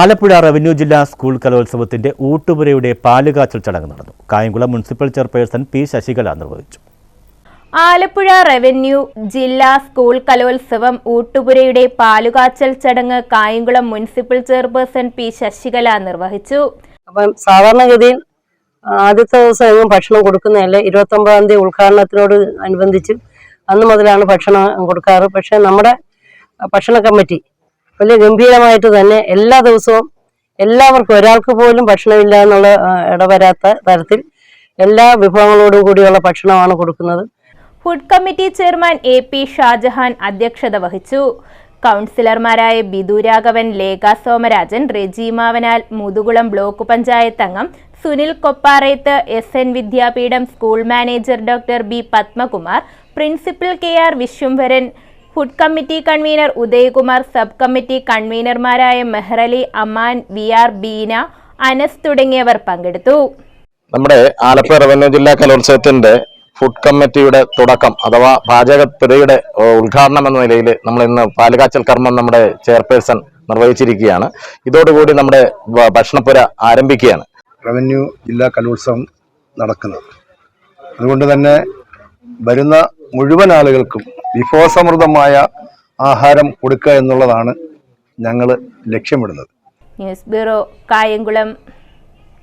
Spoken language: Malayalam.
ആലപ്പുഴ റവന്യൂ ജില്ലാ സ്കൂൾ കലോത്സവത്തിന്റെ ഊട്ടുപുരയുടെ പാലുകാച്ചൽ ചടങ്ങ് നടന്നു. Kayamkulam municipal chairperson P Sasikala നിർവഹിച്ചു. ആലപ്പുഴ റവന്യൂ ജില്ലാ സ്കൂൾ കലോത്സവം ഊട്ടുപുരയുടെ പാലുകാച്ചൽ ചടങ്ങ് Kayamkulam municipal chairperson P Sasikala നിർവഹിച്ചു. അപ്പം സാധാരണഗതിയിൽ ആദ്യത്തെ ദിവസം എങ്ങും ഭക്ഷണം കൊടുക്കുന്നതല്ല. ഇരുപത്തൊമ്പതാം തീയതി ഉദ്ഘാടനത്തിനോട് അനുബന്ധിച്ച് അന്ന് മുതലാണ് ഭക്ഷണം കൊടുക്കാറ്. പക്ഷെ നമ്മുടെ ഭക്ഷണ കമ്മിറ്റി വലിയ ഗംഭീരമായിട്ട് തന്നെ എല്ലാ ദിവസവും എല്ലാവർക്കും ഒരാൾക്ക് പോലും ഭക്ഷണമില്ല എന്നുള്ള ഇടവരാത്ത തരത്തിൽ എല്ലാ വിഭവങ്ങളോടും കൂടിയുള്ള ഭക്ഷണമാണ് കൊടുക്കുന്നത്. Food committee chairman A P Shajahan അധ്യക്ഷത വഹിച്ചു. കൗൺസിലർമാരായ ബിദു രാഘവൻ ലേഖ സോമരാജൻ റെജീമാവനാൽ മുതുകുളം ബ്ലോക്ക് പഞ്ചായത്ത് അംഗം Sunil Kopparethu S N Vidyapeetham school manager doctor B Padmakumar principal K R Viswambharan food committee convener Udayakumar sub committee കൺവീനർമാരായ Mehrali Aman V R Beena Anas തുടങ്ങിയവർ പങ്കെടുത്തു. നമ്മുടെ ആലപ്പുഴ റവന്യൂ ജില്ലാ കലോത്സവത്തിന്റെ ഫുഡ് കമ്മിറ്റിയുടെ തുടക്കം അഥവാ പാചക ഏഹ്, ഉദ്ഘാടനം എന്ന നിലയിൽ നമ്മൾ ഇന്ന് പാലുകാച്ചൽ കർമ്മം നമ്മുടെ ചെയർപേഴ്സൺ നിർവഹിച്ചിരിക്കുകയാണ്. ഇതോടുകൂടി നമ്മുടെ ഭക്ഷണപ്പുര ആരംഭിക്കുകയാണ്. റവന്യൂ ജില്ലാ കലോത്സവം നടക്കുന്നത്. അതുകൊണ്ട് തന്നെ വരുന്ന മുഴുവൻ ആളുകൾക്കും വിഭവസമൃദ്ധമായ ആഹാരം കൊടുക്കുക എന്നുള്ളതാണ് ഞങ്ങൾ ലക്ഷ്യമിടുന്നത്. News bureau Kayamkulam.